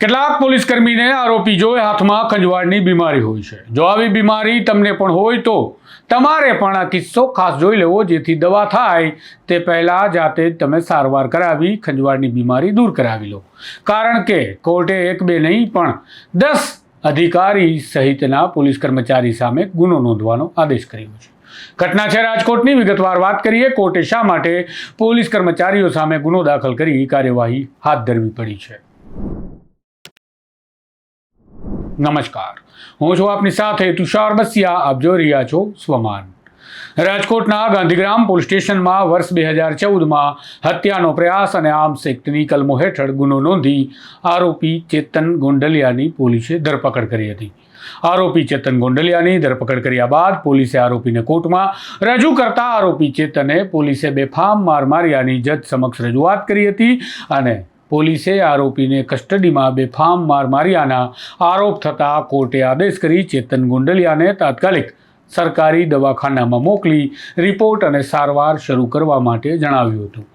કેટલાક પોલીસ કર્મીને આરોપી જોઈ હાથમાં ખંજવાળની બીમારી હોય છે. જો આવી બીમારી તમને પણ હોય તો તમારે પણ આ કિસ્સો ખાસ જોઈ લેવો, જેથી દવા થાય તે પહેલાં જાતે જ તમે સારવાર કરાવી, ખંજવાળની બીમારી દૂર કરાવી લો. કારણ કે કોર્ટે એક બે નહીં, પણ દસ અધિકારી સહિતના પોલીસ કર્મચારી સામે ગુનો નોંધવાનો આદેશ કર્યો છે. ઘટના છે રાજકોટની. વિગતવાર વાત કરીએ, કોર્ટે શા માટે પોલીસ કર્મચારીઓ સામે ગુનો દાખલ કરી કાર્યવાહી હાથ ધરવી પડી છે? નમસ્કાર. હું છું આપની સાથે તુષાર બસિયા. આપ જોઈ રહ્યા છો સ્વમાન. રાજકોટના ગાંધીગ્રામ પોલીસ સ્ટેશનમાં વર્ષ બે હજાર ચૌદમાં હત્યાનો પ્રયાસ અને આર્મ્સ એક્ટની કલમો હેઠળ ગુનો નોંધી આરોપી ચેતન ગોંડલિયાની પોલીસે ધરપકડ કરી હતી. આરોપી ચેતન ગોંડલિયાની ધરપકડ કર્યા બાદ પોલીસે આરોપીને કોર્ટમાં રજૂ કરતા આરોપી ચેતને પોલીસે બેફામ માર માર્યાની જજ સમક્ષ રજૂઆત કરી હતી અને પોલીસે આરોપીને કસ્ટડીમાં બેફામ માર માર્યાના આરોપ થતાં કોર્ટે આદેશ કરી ચેતન ગોંડલિયાને તાત્કાલિક સરકારી દવાખાનામાં મોકલી રિપોર્ટ અને સારવાર શરૂ કરવા માટે જણાવ્યું હતું.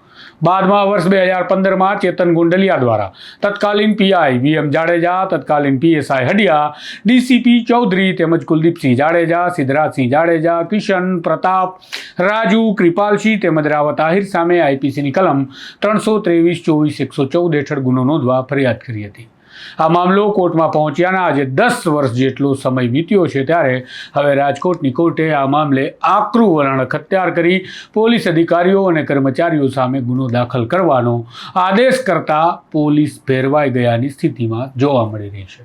બાદમાં વર્ષ બે હજાર પંદરમાં ચેતન ગુંડલિયા દ્વારા. તત્કાલીન પીઆઈ વીએમ જાડેજા, તત્કાલીન પીએસઆઈ હડિયા ડીસીપી ચૌધરી તેમજ કુલદીપસિંહ જાડેજા, સિદ્ધરાજસિંહ જાડેજા, કિશન પ્રતાપ, રાજુ કૃપાલસિંહ તેમજ રાવત આહિર સામે આઈપીસીની કલમ ત્રણસો ત્રેવીસ ચોવીસ એકસો ચૌદ હેઠળ ગુનો નોંધવા ફરિયાદ કરી હતી. આ મામલો કોર્ટમાં પહોંચ્યાના આજે દસ વર્ષ જેટલો સમય વીત્યો છે ત્યારે હવે રાજકોટની કોર્ટે આ મામલે આકરું વલણ અખત્યાર કરી પોલીસ અધિકારીઓ અને કર્મચારીઓ સામે ગુનો દાખલ કરવાનો આદેશ કરતા પોલીસ ભેરવાઈ ગયાની સ્થિતિમાં જોવા મળી રહી છે.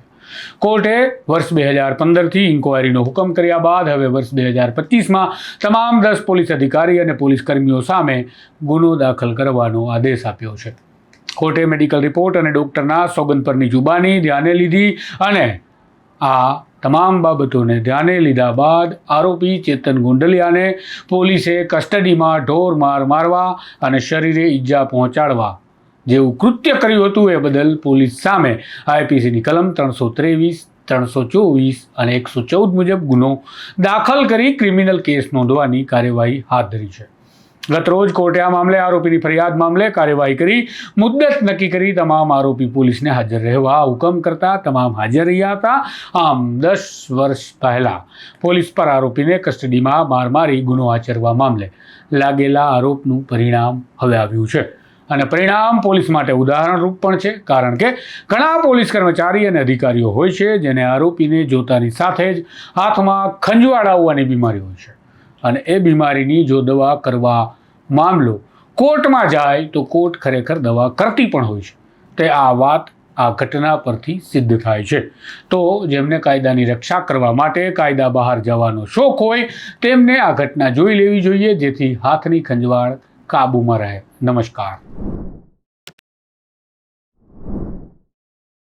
કોર્ટે વર્ષ બે હજાર પંદરથી ઇન્કવાયરીનો હુકમ કર્યા બાદ હવે વર્ષ બે હજાર પચીસમાં તમામ દસ પોલીસ અધિકારી અને પોલીસ કર્મીઓ સામે ગુનો દાખલ કરવાનો આદેશ આપ્યો છે. કોર્ટે મેડિકલ રિપોર્ટ અને ડૉક્ટરના સોગંદ પરની જુબાની ધ્યાને લીધી અને આ તમામ બાબતોને ધ્યાને લીધા બાદ આરોપી ચેતન ગુંડલિયાને પોલીસે કસ્ટડીમાં ઢોર માર મારવા અને શરીરે ઈજા પહોંચાડવા જેવું કૃત્ય કર્યું હતું એ બદલ પોલીસ સામે આઈપીસીની કલમ ત્રણસો ત્રેવીસ, ત્રણસો ચોવીસ અને એકસો ચૌદ મુજબ ગુનો દાખલ કરી ક્રિમિનલ કેસ નોંધવાની કાર્યવાહી હાથ ધરી છે. ગતરોજ કોર્ટે આ મામલે આરોપીની ફરિયાદ મામલે કાર્યવાહી કરી, મુદ્દત નક્કી કરી. તમામ આરોપી પોલીસને હાજર રહેવા હુકમ કરતા તમામ હાજર રહ્યા હતા. આમ દસ વર્ષ પહેલા પોલીસ પર આરોપીને કસ્ટડીમાં માર મારી ગુનો આચરવા મામલે લાગેલા આરોપનું પરિણામ હવે આવ્યું છે. અને પરિણામ પોલીસ માટે ઉદાહરણરૂપ પણ છે, કારણ કે ઘણા પોલીસ કર્મચારી અને અધિકારીઓ હોય છે, જેને આરોપીને જોતાની સાથે જ હાથમાં ખંજવાળ આવવાની બીમારી હોય છે. અને એ બીમારીની જો દવા કરવા મામલો કોર્ટમાં જાય તો કોર્ટ ખરેખર દવા કરતી પણ હોય છે. તે આ વાત આ ઘટના પરથી સિદ્ધ થાય છે. તો જેમને કાયદાની રક્ષા કરવા માટે કાયદા બહાર જવાનો શોખ હોય તેમને આ ઘટના જોઈ લેવી જોઈએ, જેથી હાથની ખંજવાળ કાબૂમાં રહે. નમસ્કાર.